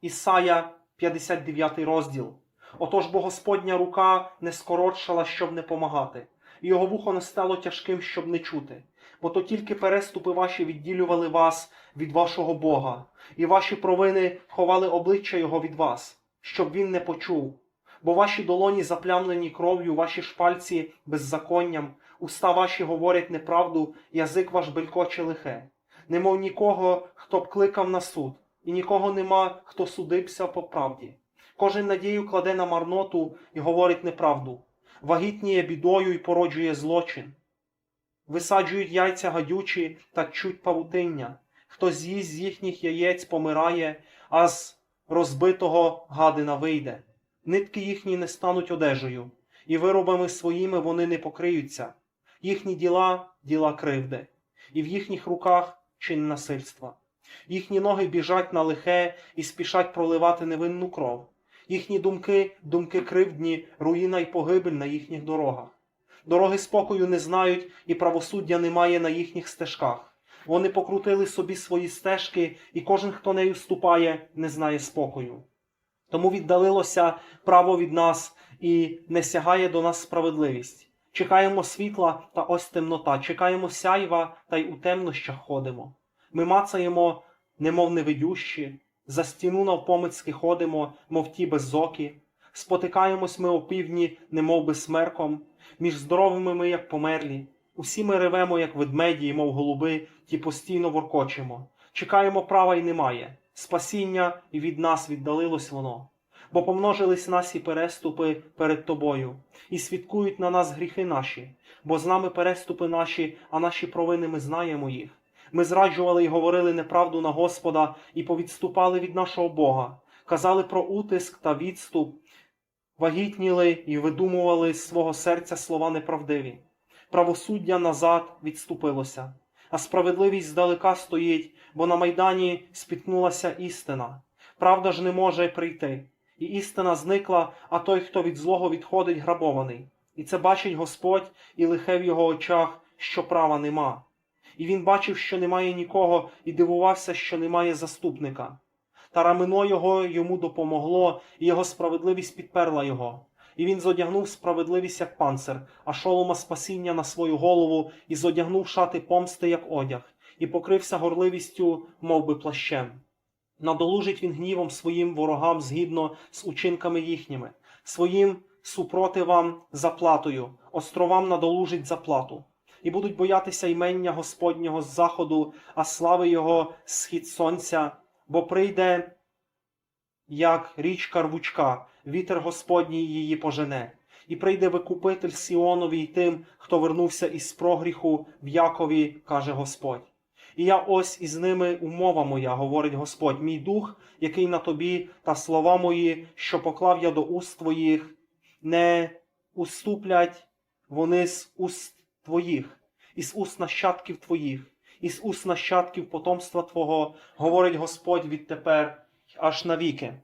Ісая, 59 розділ. Отож бо Господня рука не скоротшала, щоб не помагати, і його вухо не стало тяжким, щоб не чути. Бо то тільки переступи ваші відділювали вас від вашого Бога, і ваші провини ховали обличчя Його від вас, щоб він не почув. Бо ваші долоні заплямлені кров'ю, ваші шпальці беззаконням, уста ваші говорять неправду, язик ваш белькоче лихе. Немов нікого, хто б кликав на суд, і нікого нема, хто судився по правді. Кожен надію кладе на марноту і говорить неправду, вагітніє бідою і породжує злочин. Висаджують яйця гадючі та чуть павутиння. Хто з'їсть з їхніх яєць помирає, а з розбитого гадина вийде. Нитки їхні не стануть одежею, і виробами своїми вони не покриються. Їхні діла діла кривди, і в їхніх руках чин насильства. Їхні ноги біжать на лихе і спішать проливати невинну кров. Їхні думки думки кривдні, руїна й погибель на їхніх дорогах. Дороги спокою не знають, і правосуддя немає на їхніх стежках. Вони покрутили собі свої стежки, і кожен, хто нею ступає, не знає спокою. Тому віддалилося право від нас і не сягає до нас справедливість. Чекаємо світла та ось темнота, чекаємо сяйва та й у темнощах ходимо. Ми мацаємо, немов невидющі, за стіну навпомицьки ходимо, мов ті беззокі. Спотикаємось ми опівдні, немов би смерком, між здоровими ми, як померлі. Усі ми ревемо, як ведмеді, мов голуби, ті постійно воркочемо. Чекаємо права й немає. Спасіння і від нас віддалилось воно. Бо помножились наші переступи перед тобою, і свідкують на нас гріхи наші, бо з нами переступи наші, а наші провини ми знаємо їх. Ми зраджували і говорили неправду на Господа і повідступали від нашого Бога, казали про утиск та відступ, вагітніли і видумували з свого серця слова неправдиві. Правосуддя назад відступилося, а справедливість здалека стоїть, бо на майдані спіткнулася істина. Правда ж не може прийти, і істина зникла, а той, хто від злого відходить, грабований. І це бачить Господь, і лихе в його очах, що права нема. І він бачив, що немає нікого, і дивувався, що немає заступника. Та рамено його йому допомогло, і його справедливість підперла його. І він зодягнув справедливість як панцир, а шолома спасіння на свою голову, і зодягнув шати помсти, як одяг, і покрився горливістю, мов би плащем. Надолужить він гнівом своїм ворогам згідно з учинками їхніми, своїм супротивам заплатою, островам надолужить заплату. І будуть боятися ймення Господнього з заходу, а слави Його схід сонця, бо прийде, як річка рвучка, вітер Господній її пожене, і прийде викупитель Сіонові й тим, хто вернувся із прогріху в Якові, каже Господь. І я ось із ними умова моя, говорить Господь, мій дух, який на тобі, та слова мої, що поклав я до уст твоїх, не уступлять вони з уст твоїх, із уст нащадків твоїх, із уст нащадків потомства Твого, говорить Господь відтепер аж навіки.